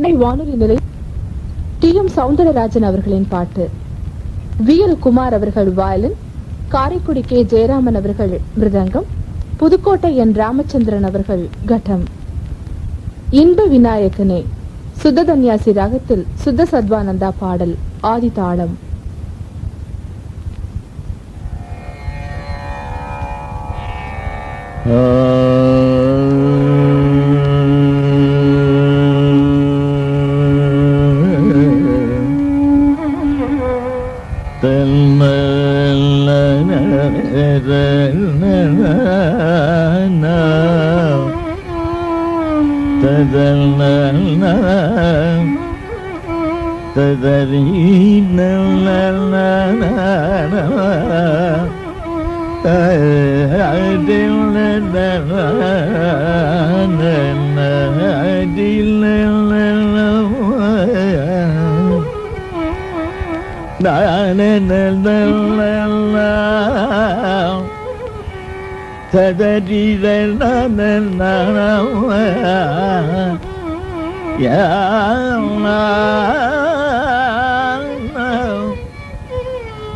சென்னை வானொலி நிலையம். D M Soundararajan அவர்களின் பாட்டு. வி எல் குமார் அவர்கள் வயலின். காரைக்குடி கே. ஜெயராமன் அவர்கள் மிருதங்கம். புதுக்கோட்டை என். ராமச்சந்திரன் அவர்கள் கட்டம். இன்ப விநாயகனே சுத்ததன்யாசி ராகத்தில் சுத்த சத்வானந்தா பாடல் ஆதி தாளம். I'm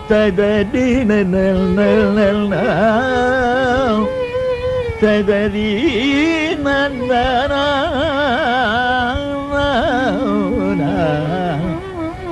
തദരി നൽ നൽ നൽ തദരി നന്ദന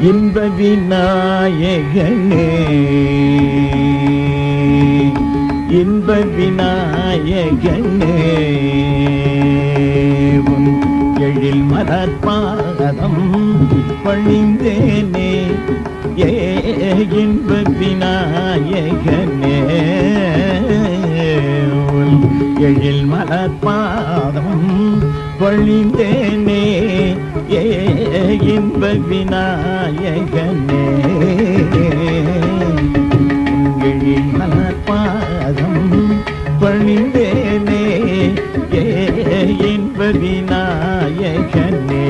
இன்ப விநாயகனே. இன்ப விநாயகனே. எழில் மலர்பாதம் பணிந்தேனே ஏ இன்ப விநாயகனே. எழில் மலர்பாதம் பழிந்தேனே ஏ இன்ப விநாயகனே. எழில் மலர்பாதம் பணிந்தேனே ஏ இன்ப விநாயகனே.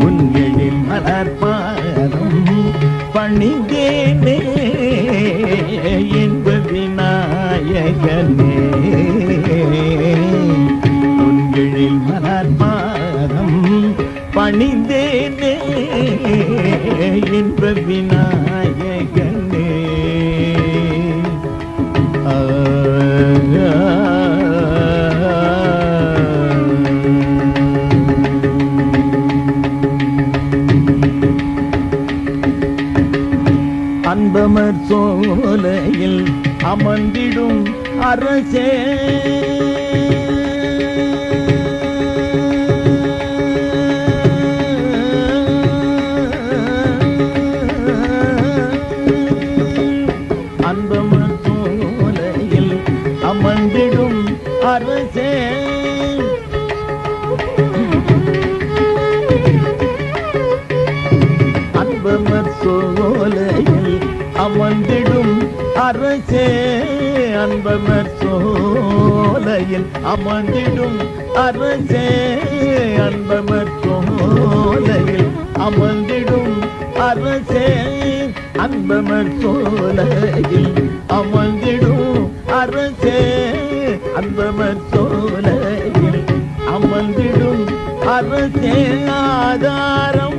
உன் எழில் மலர்பாதம் பணிந்தேனே இன்ப விநாயகனே. அரசே சோலையில் அமர்ந்திடும் அரசே அன்பமர் சோலையில் அமர்ந்திடும் அரசே அன்பமர் சோலையில் அமர்ந்திடும் அரசே அன்பமர் சோலையில் அமர்ந்திடும் அரசே. ஆதாரம்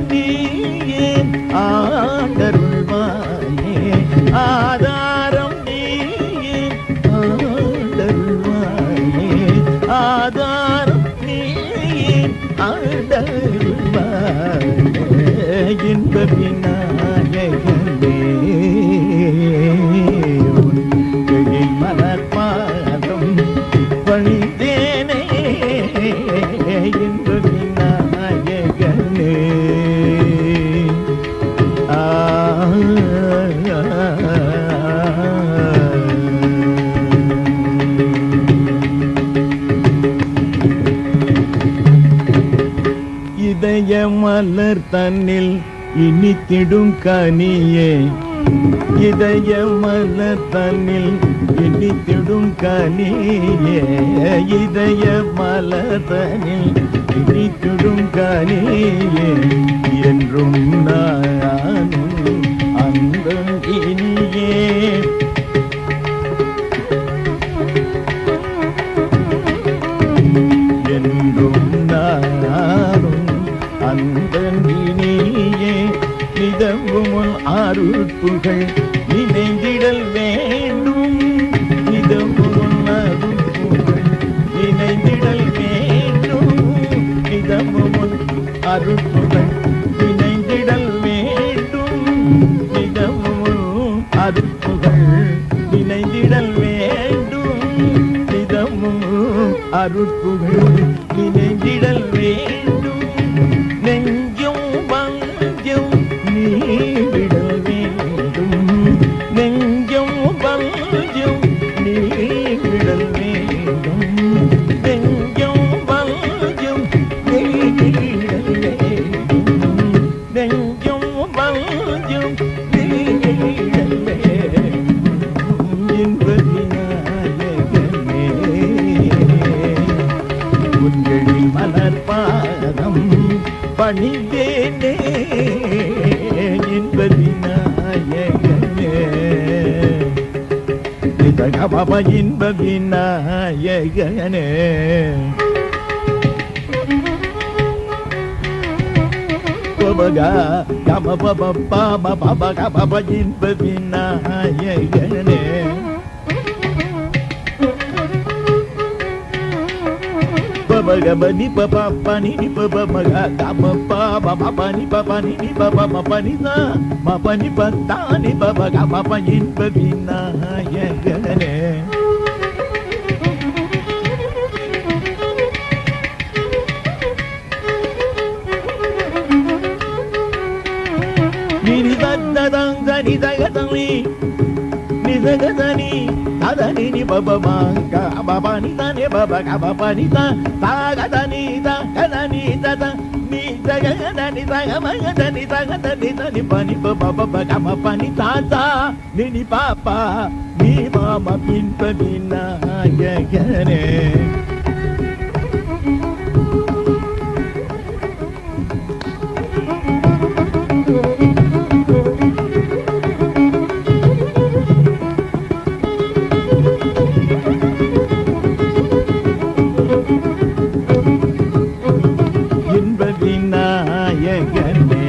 இன்ப விநாயகனே உன் மலர்பாதம் பணிந்தேனே இன்ப விநாயகனே. ஆ இதய மலர் தன்னில் இனித்திடும் கனியே. இதய மலர் தன்னில் இனித்திடும் கனியே. இதய மலர் தன்னில் இனித்திடும் கனியே. என்றும் நானும் அந்த இனியே. நிதமும் அருட்புகள் நினைந்திடல் வேண்டும். இதமும் அருட்புகள் நினைந்திடல் வேண்டும். இதமும் அருட்புகள் நினைந்திடல் வேண்டும். இதமும் அருட்புகள் நினைந்திடல் வேண்டும். இதமும் அருட்புகள் நினைந்திடல் வேண்டும். பணிந்தேனே இன்பவிநாயகனே இதகமப இன்பவிநாயகனே பபகா கம பப பாப பப கபப இன்பவிநாயகனே பபகபனி பப பனி நி பப மக கம பப மபனி பபனி நி பப மபனி சா மபனி பத்தானி பப கம பயின் பவிநாயகனே நிரி தத்ததங்க நிதகதனி நிதகதனி ததனி நி பப மங்க జగదని తదని బబమాక బబనితనే బబ గబపనిత తాగదనిత బబ గమ పని తాత నిని పాప నీ మామ పింప నిన్న గగనే விநாயகனே உன்களில்